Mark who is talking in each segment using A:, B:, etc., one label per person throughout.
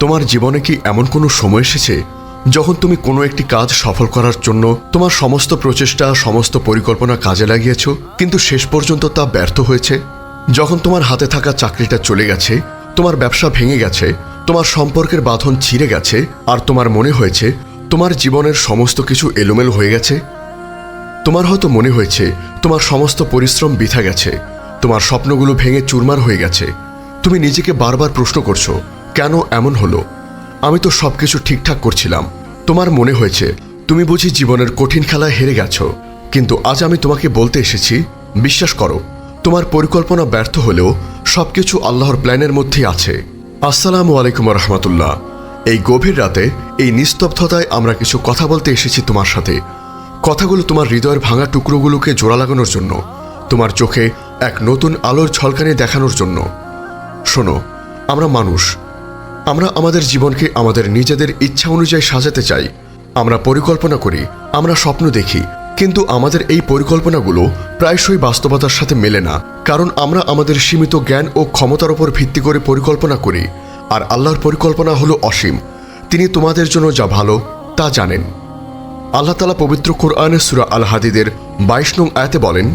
A: তোমার জীবনে কি এমন কোনো সময় এসেছে যখন তুমি কোনো একটি কাজ সফল করার জন্য তোমার সমস্ত প্রচেষ্টা, সমস্ত পরিকল্পনা কাজে লাগিয়েছ, কিন্তু শেষ পর্যন্ত তা ব্যর্থ হয়েছে? যখন তোমার হাতে থাকা চাকরিটা চলে গেছে, তোমার ব্যবসা ভেঙে গেছে, তোমার সম্পর্কের বাঁধন ছিঁড়ে গেছে, আর তোমার মনে হয়েছে তোমার জীবনের সমস্ত কিছু এলোমেলো হয়ে গেছে? তোমার হয়তো মনে হয়েছে তোমার সমস্ত পরিশ্রম বৃথা গেছে, তোমার স্বপ্নগুলো ভেঙে চুরমার হয়ে গেছে। তুমি নিজেকে বারবার প্রশ্ন করছ কেন এমন হলো? আমি তো সবকিছু ঠিকঠাক করছিলাম। তোমার মনে হয়েছে, তুমি বুঝি জীবনের কঠিন খেলায় হেরে গেছো। কিন্তু আজ আমি তোমাকে বলতে এসেছি, বিশ্বাস করো, তোমার পরিকল্পনা ব্যর্থ হলেও সবকিছু আল্লাহর প্ল্যানের মধ্যেই আছে। আসসালামু আলাইকুম রহমতুল্লাহ। এই গভীর রাতে, এই নিস্তব্ধতায় আমরা কিছু কথা বলতে এসেছি তোমার সাথে। কথাগুলো তোমার হৃদয়ের ভাঙা টুকরোগুলোকে জোড়া লাগানোর জন্য, তোমার চোখে এক নতুন আলোর ঝলকানি দেখানোর জন্য। শোনো, আমরা মানুষ আমরা আমাদের জীবনকে আমাদের নিজেদের ইচ্ছা অনুযায়ী সাজাতে চাই। আমরা পরিকল্পনা করি, আমরা স্বপ্ন দেখি, কিন্তু আমাদের এই পরিকল্পনাগুলো প্রায়শই বাস্তবতার সাথে মেলে না, কারণ আমরা আমাদের সীমিত জ্ঞান ও ক্ষমতার উপর ভিত্তি করে পরিকল্পনা করি, আর আল্লাহর পরিকল্পনা হলো অসীম। তিনি তোমাদের জন্য যা ভালো, তা জানেন। আল্লাহ তালা পবিত্র কোরআনে সুরা আল হাদিদের বাইশ নং আয়াতে বলেন,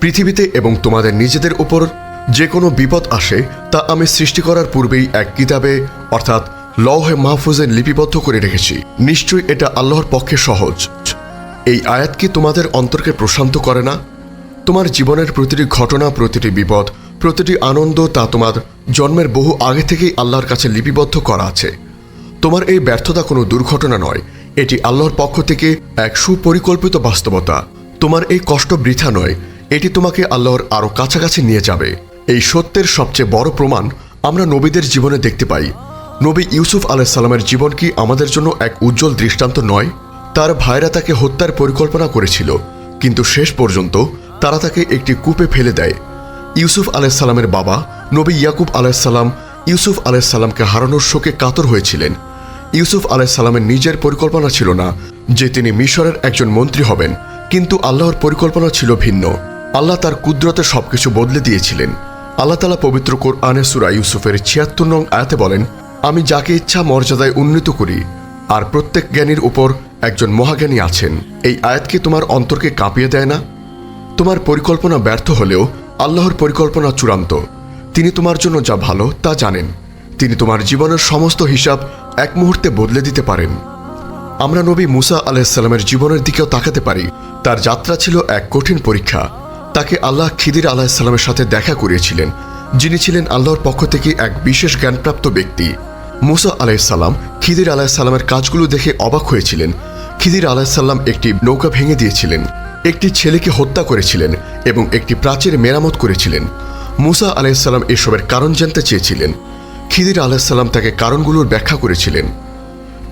A: পৃথিবীতে এবং তোমাদের নিজেদের উপর যে কোনো বিপদ আসে, তা আমি সৃষ্টি করার পূর্বেই এক কিতাবে, অর্থাৎ লহে মাহফুজে লিপিবদ্ধ করে রেখেছি। নিশ্চয়ই এটা আল্লাহর পক্ষে সহজ। এই আয়াত কি তোমাদের অন্তরকে প্রশান্ত করে না? তোমার জীবনের প্রতিটি ঘটনা, প্রতিটি বিপদ, প্রতিটি আনন্দ তা তোমার জন্মের বহু আগে থেকেই আল্লাহর কাছে লিপিবদ্ধ করা আছে। তোমার এই ব্যর্থতা কোনো দুর্ঘটনা নয়। এটি আল্লাহর পক্ষ থেকে এক সুপরিকল্পিত বাস্তবতা। তোমার এই কষ্ট বৃথা নয়। এটি তোমাকে আল্লাহর আরও কাছাকাছি নিয়ে যাবে। এই সত্যের সবচেয়ে বড় প্রমাণ আমরা নবীদের জীবনে দেখতে পাই। নবী ইউসুফ আলাইসাল্লামের জীবন কি আমাদের জন্য এক উজ্জ্বল দৃষ্টান্ত নয়? তার ভাইরা তাকে হত্যার পরিকল্পনা করেছিল, কিন্তু শেষ পর্যন্ত তারা তাকে একটি কূপে ফেলে দেয়। ইউসুফ আলাইসাল্লামের বাবা নবী ইয়াকুব আলাইসাল্লাম ইউসুফ আলাইসাল্লামকে হারানোর শোকে কাতর হয়েছিলেন। ইউসুফ আলাইসাল্লামের নিজের পরিকল্পনা ছিল না যে তিনি মিশরের একজন মন্ত্রী হবেন, কিন্তু আল্লাহর পরিকল্পনা ছিল ভিন্ন। আল্লাহ তার কুদরতে সবকিছু বদলে দিয়েছিলেন। আল্লাহ তালা পবিত্র কোরআনে সুরা ইউসুফের ছিয়াত্তর নং আয়াতে বলেন, আমি যাকে ইচ্ছা মর্যাদায় উন্নীত করি, আর প্রত্যেক জ্ঞানীর উপর একজন মহাজ্ঞানী আছেন। এই আয়াতকে তোমার অন্তরকে কাঁপিয়ে দেয় না? তোমার পরিকল্পনা ব্যর্থ হলেও আল্লাহর পরিকল্পনা চূড়ান্ত। তিনি তোমার জন্য যা ভালো, তা জানেন। তিনি তোমার জীবনের সমস্ত হিসাব এক মুহূর্তে বদলে দিতে পারেন। আমরা নবী মুসা আলাইসাল্লামের জীবনের দিকেও তাকাতে পারি। তার যাত্রা ছিল এক কঠিন পরীক্ষা। তাকে আল্লাহ খিদির আলাহিসাল্লামের সাথে দেখা করিয়েছিলেন, যিনি ছিলেন আল্লাহর পক্ষ থেকে এক বিশেষ জ্ঞানপ্রাপ্ত ব্যক্তি। মুসা আলাইসাল্লাম খিদির আলাহিসাল্লামের কাজগুলো দেখে অবাক হয়েছিলেন। খিদির আলাহিসাল্লাম একটি নৌকা ভেঙে দিয়েছিলেন, একটি ছেলেকে হত্যা করেছিলেন এবং একটি প্রাচীর মেরামত করেছিলেন। মুসা আলাইসাল্লাম এসবের কারণ জানতে চেয়েছিলেন। খিদির আলাহিসাল্লাম তাকে কারণগুলোর ব্যাখ্যা করেছিলেন।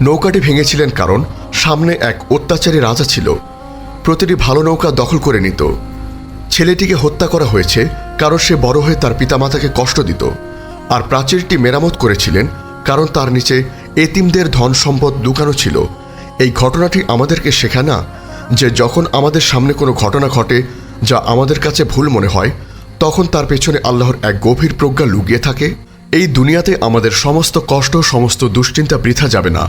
A: নৌকাটি ভেঙেছিলেন কারণ সামনে এক অত্যাচারী রাজা ছিল। প্রতিটি ভালো নৌকা দখল করে নিত। ছেলেটিকে হত্যা করা হয়েছে কারণ সে বড় হয়ে তার পিতামাতাকে কষ্ট দিত। আর প্রাচীরটি মেরামত করেছিলেন কারণ তার নিচে এতিমদের ধন সম্পদ লুকানো ছিল। এই ঘটনাটি আমাদেরকে শেখায় না যে যখন আমাদের সামনে কোনো ঘটনা ঘটে যা আমাদের কাছে ভুল মনে হয়, তখন তার পেছনে আল্লাহর এক গভীর প্রজ্ঞা লুকিয়ে থাকে। এই দুনিয়াতে আমাদের সমস্ত কষ্ট, সমস্ত দুশ্চিন্তা বৃথা যাবে না।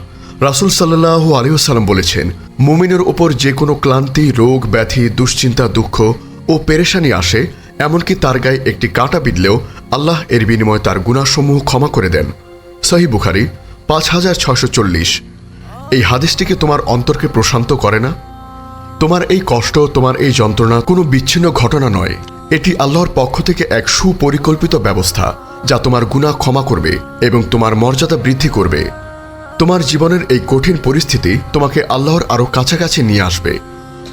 A: রাসুল সাল্লাহ আলিউসাল্লাম বলেছেন, মুমিনের ওপর যে কোনো ক্লান্তি, রোগ ব্যাধি দুশ্চিন্তা, দুঃখ ও পেরেশানি আসে, এমনকি তার গায়ে একটি কাঁটা বিঁধলেও আল্লাহ এর বিনিময়ে তার গুণাসমূহ ক্ষমা করে দেন। সহি বুখারি, পাঁচ হাজার ছশো চল্লিশ। এই হাদিসটিকে তোমার অন্তরকে প্রশান্ত করে না? তোমার এই কষ্ট, তোমার এই যন্ত্রণা কোনো বিচ্ছিন্ন ঘটনা নয়। এটি আল্লাহর পক্ষ থেকে এক সুপরিকল্পিত ব্যবস্থা, যা তোমার গুণা ক্ষমা করবে এবং তোমার মর্যাদা বৃদ্ধি করবে। তোমার জীবনের এই কঠিন পরিস্থিতি তোমাকে আল্লাহর আরও কাছাকাছি নিয়ে আসবে।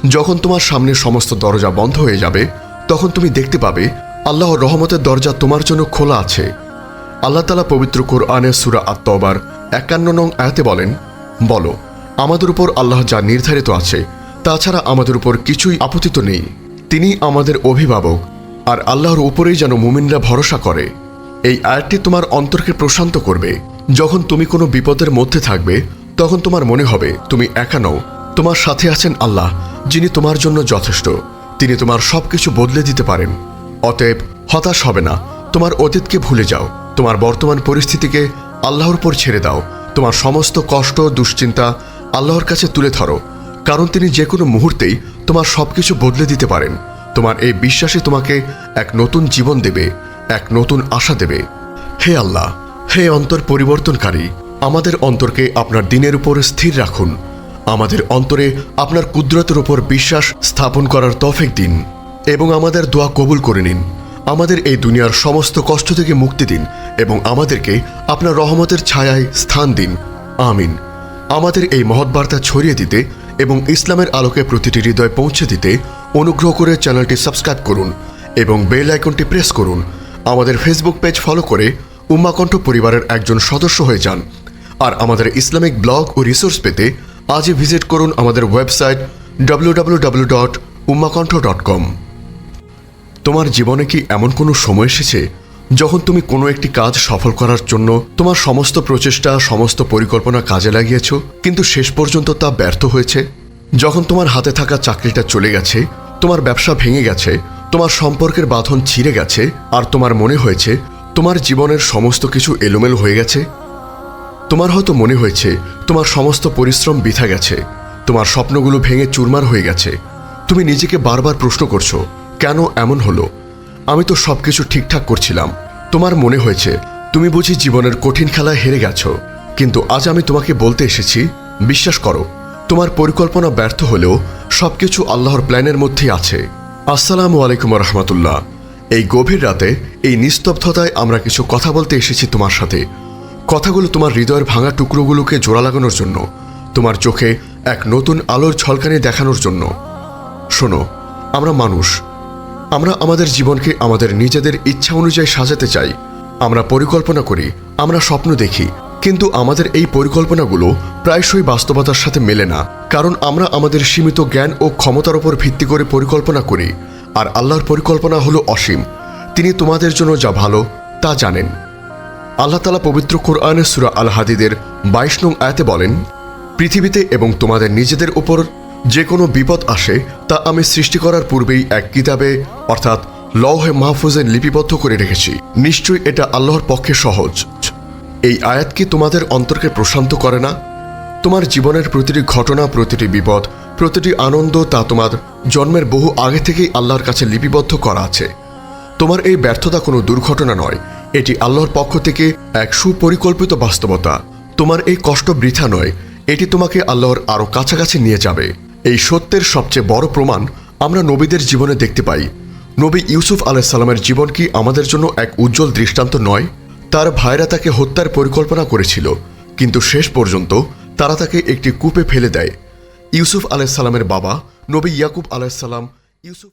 A: যখন তোমার সামনে সমস্ত দরজা বন্ধ হয়ে যাবে, তখন তুমি দেখতে পাবে, আল্লাহর রহমতের দরজা তোমার জন্য খোলা আছে। আল্লাহ তালা পবিত্র কোরআনে সুরা আত্মবার একান্ন নং আয়াতে বলেন, বলো, আমাদের উপর আল্লাহ যা নির্ধারিত আছে, তাছাড়া আমাদের উপর কিছুই আপতিত নেই। তিনি আমাদের অভিভাবক, আর আল্লাহর উপরেই যেন মুমিনরা ভরসা করে। এই আয়াতটি তোমার অন্তরকে প্রশান্ত করবে। যখন তুমি কোনো বিপদের মধ্যে থাকবে, তখন তোমার মনে হবে, তুমি একা নও। তোমার সাথে আছেন আল্লাহ, যিনি তোমার জন্য যথেষ্ট। তিনি তোমার সব কিছু বদলে দিতে পারেন। অতএব হতাশ হবে না, তোমার অতীতকে ভুলে যাও। তোমার বর্তমান পরিস্থিতিকে আল্লাহর উপর ছেড়ে দাও। তোমার সমস্ত কষ্ট, দুশ্চিন্তা আল্লাহর কাছে তুলে ধরো। কারণ তিনি যে কোনো মুহূর্তেই তোমার সবকিছু বদলে দিতে পারেন। তোমার এই বিশ্বাসে তোমাকে এক নতুন জীবন দেবে, এক নতুন আশা দেবে। হে আল্লাহ, হে অন্তর পরিবর্তনকারী, আমাদের অন্তরকে আপনার দিনের উপর স্থির রাখুন। আমাদের অন্তরে আপনার কুদরতের ওপর বিশ্বাস স্থাপন করার তফেক দিন এবং আমাদের দোয়া কবুল করে নিন। আমাদের এই দুনিয়ার সমস্ত কষ্ট থেকে মুক্তি দিন এবং আমাদেরকে আপনার রহমতের ছায়ায় স্থান দিন। আমিন। আমাদের এই মহৎ বার্তা ছড়িয়ে দিতে এবং ইসলামের আলোকে প্রতিটি হৃদয় পৌঁছে দিতে অনুগ্রহ করে চ্যানেলটি সাবস্ক্রাইব করুন এবং বেল আইকনটি প্রেস করুন। আমাদের ফেসবুক পেজ ফলো করে উম্মাকণ্ঠ পরিবারের একজন সদস্য হয়ে যান। আর আমাদের ইসলামিক ব্লগ ও রিসোর্স পেতে আজই ভিজিট করুন আমাদের website W dot Ummakantha dot com তোমার জীবনে কি এমন কোনো সময় এসেছে যখন তুমি কোনো একটি কাজ সফল করার জন্য তোমার সমস্ত প্রচেষ্টা, সমস্ত পরিকল্পনা কাজে লাগিয়েছ, কিন্তু শেষ পর্যন্ত তা ব্যর্থ হয়েছে? যখন তোমার হাতে থাকা চাকরিটা চলে গেছে, তোমার ব্যবসা ভেঙে গেছে, তোমার সম্পর্কের বাঁধন ছিঁড়ে গেছে, আর তোমার মনে হয়েছে তোমার জীবনের সমস্ত কিছু এলোমেলো হয়ে গেছে তোমার হয়তো মনে হয়েছে, তোমার সমস্ত পরিশ্রম বৃথা গেছে, তোমার স্বপ্নগুলো ভেঙে চুরমার হয়ে গেছে। তুমি নিজেকে বারবার প্রশ্ন করছ, কেন এমন হলো? আমি তো সবকিছু ঠিকঠাক করছিলাম। তোমার মনে হয়েছে, তুমি বুঝি জীবনের কঠিন খেলায় হেরে গেছো, কিন্তু আজ আমি তোমাকে বলতে এসেছি, বিশ্বাস করো, তোমার পরিকল্পনা ব্যর্থ হলেও সবকিছু আল্লাহর প্ল্যানের মধ্যেই আছে। আসসালামু আলাইকুম রহমতুল্লাহ। এই গভীর রাতে, এই নিস্তব্ধতায় আমরা কিছু কথা বলতে এসেছি তোমার সাথে। কথাগুলো তোমার হৃদয়ের ভাঙা টুকরোগুলোকে জোড়া লাগানোর জন্য, তোমার চোখে এক নতুন আলোর ঝলকানি দেখানোর জন্য। শোনো, আমরা মানুষ। আমরা আমাদের জীবনকে আমাদের নিজেদের ইচ্ছা অনুযায়ী সাজাতে চাই। আমরা পরিকল্পনা করি, আমরা স্বপ্ন দেখি, কিন্তু আমাদের এই পরিকল্পনাগুলো প্রায়শই বাস্তবতার সাথে মেলে না, কারণ আমরা আমাদের সীমিত জ্ঞান ও ক্ষমতার উপর ভিত্তি করে পরিকল্পনা করি, আর আল্লাহর পরিকল্পনা হলো অসীম। তিনি তোমাদের জন্য যা ভালো, তা জানেন। আল্লাহ তালা পবিত্র কোরআনের সুরা আল হাদিদের বাইশ নং আয়াতে বলেন, পৃথিবীতে এবং তোমাদের নিজেদের উপর যে কোনো বিপদ আসে, তা আমি সৃষ্টি করার পূর্বেই এক কিতাবে, অর্থাৎ লৌহে মাহফুজে লিপিবদ্ধ করে রেখেছি। নিশ্চয়ই এটা আল্লাহর পক্ষে সহজ। এই আয়াত কি তোমাদের অন্তরকে প্রশান্ত করে না? তোমার জীবনের প্রতিটি ঘটনা, প্রতিটি বিপদ, প্রতিটি আনন্দ তা তোমার জন্মের বহু আগে থেকেই আল্লাহর কাছে লিপিবদ্ধ করা আছে। তোমার এই ব্যর্থতা কোনো দুর্ঘটনা নয়। এটি আল্লাহর পক্ষ থেকে এক সুপরিকল্পিত বাস্তবতা। তোমার এই কষ্ট বৃথা নয়, এটি তোমাকে আল্লাহর আরও কাছাকাছি নিয়ে যাবে। এই সত্যের সবচেয়ে বড় প্রমাণ আমরা নবীদের জীবনে দেখতে পাই। নবী ইউসুফ আলাইসাল্লামের জীবন কি আমাদের জন্য এক উজ্জ্বল দৃষ্টান্ত নয়? তার ভাইরা তাকে হত্যার পরিকল্পনা করেছিল, কিন্তু শেষ পর্যন্ত তারা তাকে একটি কূপে ফেলে দেয়। ইউসুফ আলাইসাল্লামের বাবা নবী ইয়াকুব আলাইসাল্লাম ইউসুফ